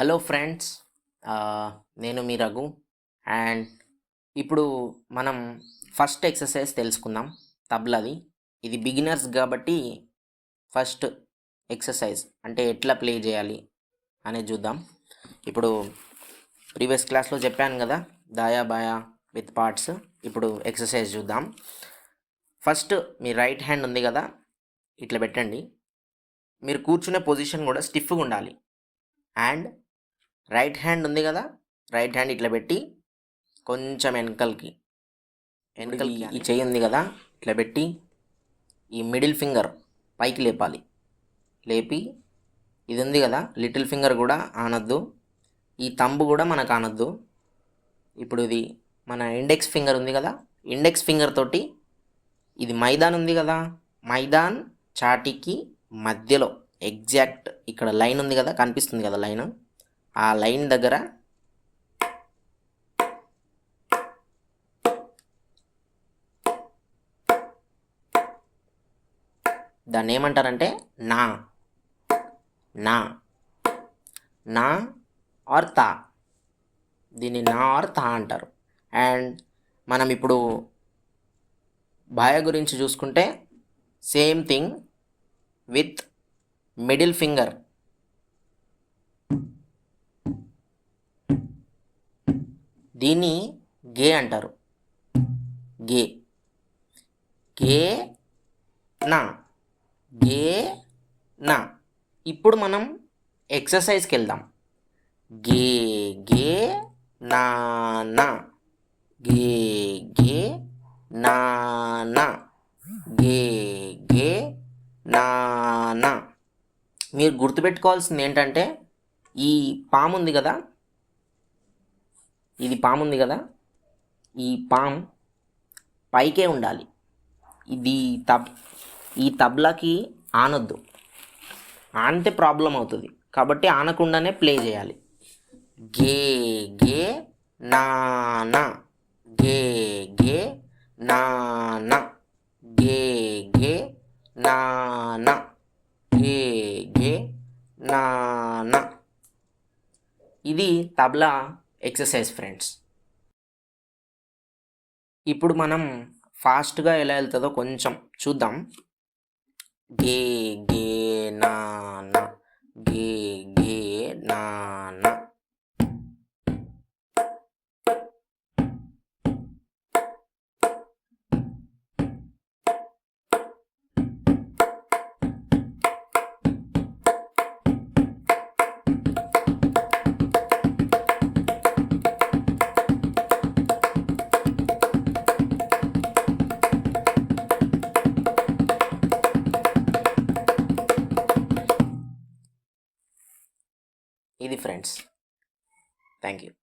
Hello friends నేను మీ Raghu. And ఇప్పుడు మనం ఫస్ట్ ఎక్సర్సైజ్ తెలుసుకుందాం. తబ్లది. ఇది బిగినర్స్ కాబట్టి ఫస్ట్ ఎక్సర్సైజ్. అంటే ఎట్లా ప్లే చేయాలి అనేది చూద్దాం. ఇప్పుడు ప్రీవియస్ క్లాస్లో చెప్పాను కదా దాయా బాయా విత్ పార్ట్స్. ఇప్పుడు ఎక్సర్సైజ్ చూద్దాం. ఫస్ట్ మీ రైట్ హ్యాండ్ ఉంది కదా ఇట్లా పెట్టండి. మీరు కూర్చునే పొజిషన్ కూడా స్టిఫ్గా ఉండాలి. అండ్ రైట్ హ్యాండ్ ఉంది కదా రైట్ హ్యాండ్ ఇట్లా పెట్టి కొంచెం వెనకలకి వెనకలకి ఈ చెయ్యి ఉంది కదా ఇట్లా పెట్టి ఈ మిడిల్ ఫింగర్ పైకి లేపాలి. లేపి ఇది ఉంది కదా లిటిల్ ఫింగర్ కూడా ఆనొద్దు. ఈ తంబు కూడా మనకు ఆనొద్దు. ఇప్పుడు ఇది మన ఇండెక్స్ ఫింగర్ ఉంది కదా ఇండెక్స్ ఫింగర్ తోటి ఇది మైదాన్ ఉంది కదా మైదాన్ చాటికి మధ్యలో ఎగ్జాక్ట్ ఇక్కడ లైన్ ఉంది కదా కనిపిస్తుంది కదా లైన్. ఆ లైన్ దగ్గర దాన్ని ఏమంటారంటే నా నా నా ఆర్ తా. దీన్ని నా ఆర్ తా అంటారు. అండ్ మనం ఇప్పుడు భాయ గురించి చూసుకుంటే same thing with middle finger. దీన్ని గే అంటారు. గే. గే నా. గే నా. ఇప్పుడు మనం ఎక్సర్సైజ్కి వెళ్దాం గే గే నా నా. గే గే నా నా. గే గే నా నా. మీరు గుర్తుపెట్టుకోవాల్సింది ఏంటంటే ఈ పాము ఉంది కదా ఇది పాము ఉంది కదా? ఈ పామ్ పైకే ఉండాలి. ఇది తబ్ ఈ తబ్లాకి ఆనొద్దు. ఆనితే ప్రాబ్లం అవుతుంది. కాబట్టి ఆనకుండానే ప్లే చేయాలి. గే గే నా గే గే నా గే గే నా గే గే నా. ఇది తబలా ఎక్సర్సైజ్ ఫ్రెండ్స్. ఇప్పుడు మనం ఫాస్ట్గా ఎలా వెళ్తుందో కొంచెం చూద్దాం. గే గే నా నా. గే గే నా నా ఇది ఫ్రెండ్స్ థ్యాంక్ యూ